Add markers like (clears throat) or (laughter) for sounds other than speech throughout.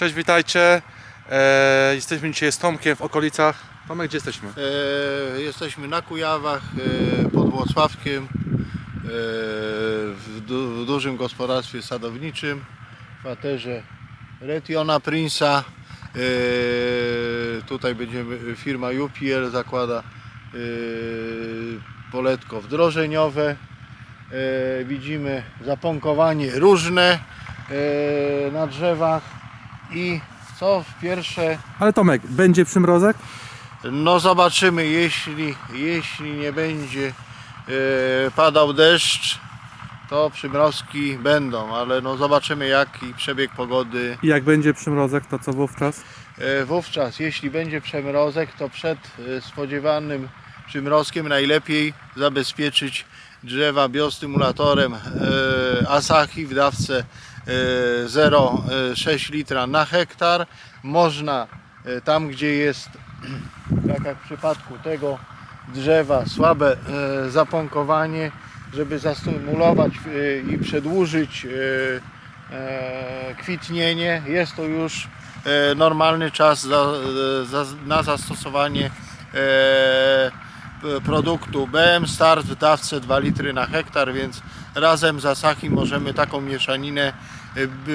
Cześć, witajcie. E, jesteśmy dzisiaj z Tomkiem w okolicach. Tomek, gdzie jesteśmy? E, jesteśmy na Kujawach e, pod Włocławkiem e, w, du, w dużym gospodarstwie sadowniczym w kwaterze Retiona Prince'a. E, tutaj będziemy firma UPL zakłada e, poletko wdrożeniowe. E, widzimy zaponkowanie różne e, na drzewach i co w pierwsze Ale Tomek, będzie przymrozek? no zobaczymy, jeśli, jeśli nie będzie e, padał deszcz, to przymrozki będą, ale no zobaczymy jaki przebieg pogody. I jak będzie przymrozek, to co wówczas? E, wówczas, jeśli będzie przymrozek, to przed e, spodziewanym przymrozkiem najlepiej zabezpieczyć drzewa biostymulatorem e, Asahi w dawce 0,6 litra na hektar. Można e, tam, gdzie jest, (clears throat) tak jak w przypadku tego drzewa, słabe e, zaponkowanie, żeby zastymulować e, i przedłużyć e, e, kwitnienie, jest to już e, normalny czas za, e, za, na zastosowanie e, produktu BM Start w dawce 2 litry na hektar, więc razem z Asahi możemy taką mieszaninę e, b-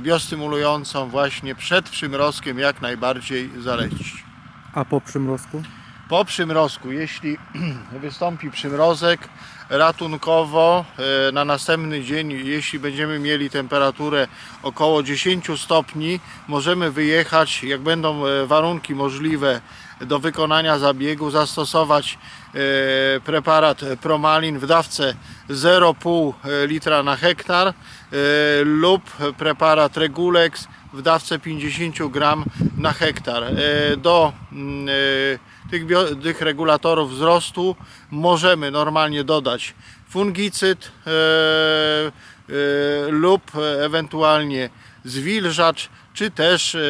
biostymulującą właśnie przed przymrozkiem jak najbardziej zalecić. A po przymrozku? Po przymrozku, jeśli (clears throat) wystąpi przymrozek, ratunkowo e, na następny dzień, jeśli będziemy mieli temperaturę około 10 stopni, możemy wyjechać, jak będą e, warunki możliwe do wykonania zabiegu, zastosować preparat Promalin w dawce 0,5 litra na hektar e, lub preparat Regulex w dawce 50 gram na hektar. E, Do mm, e, tych, tych regulatorów wzrostu możemy normalnie dodać fungicyd e, e, lub ewentualnie zwilżacz, czy też e,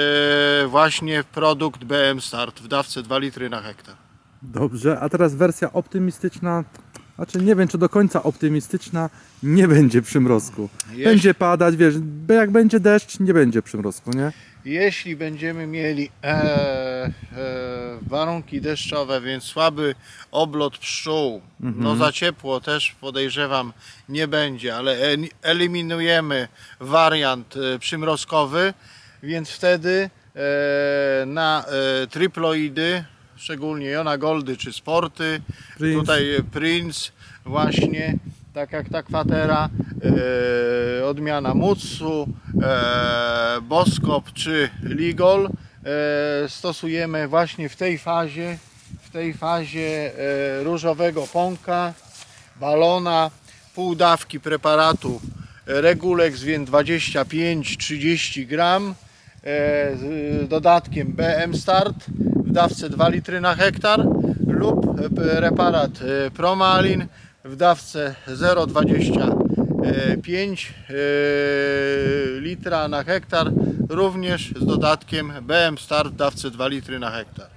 właśnie produkt BM Start w dawce 2 litry na hektar. Dobrze, a teraz wersja optymistyczna. Znaczy nie wiem, czy do końca optymistyczna. Nie będzie przymrozku. Jeśli- Będzie padać, wiesz, jak będzie deszcz, nie będzie przymrozku, nie? Jeśli będziemy mieli e, e, warunki deszczowe, więc słaby oblot pszczół, no za ciepło też podejrzewam nie będzie, ale eliminujemy wariant e, przymrozkowy, więc wtedy e, na e, triploidy, szczególnie Jona Goldy czy Sporty, Prince. tutaj e, Prince właśnie, tak jak ta kwatera, e, odmiana Mutsu, e, Boskop czy Ligol e, stosujemy właśnie w tej fazie, w tej fazie e, różowego pąka, balona, pół dawki preparatu Regulex, więc 25-30 gram e, z dodatkiem BM Start dawce 2 litry na hektar lub e, preparat e, Promalin w dawce 0,25 e, litra na hektar również z dodatkiem BM Start w dawce 2 litry na hektar.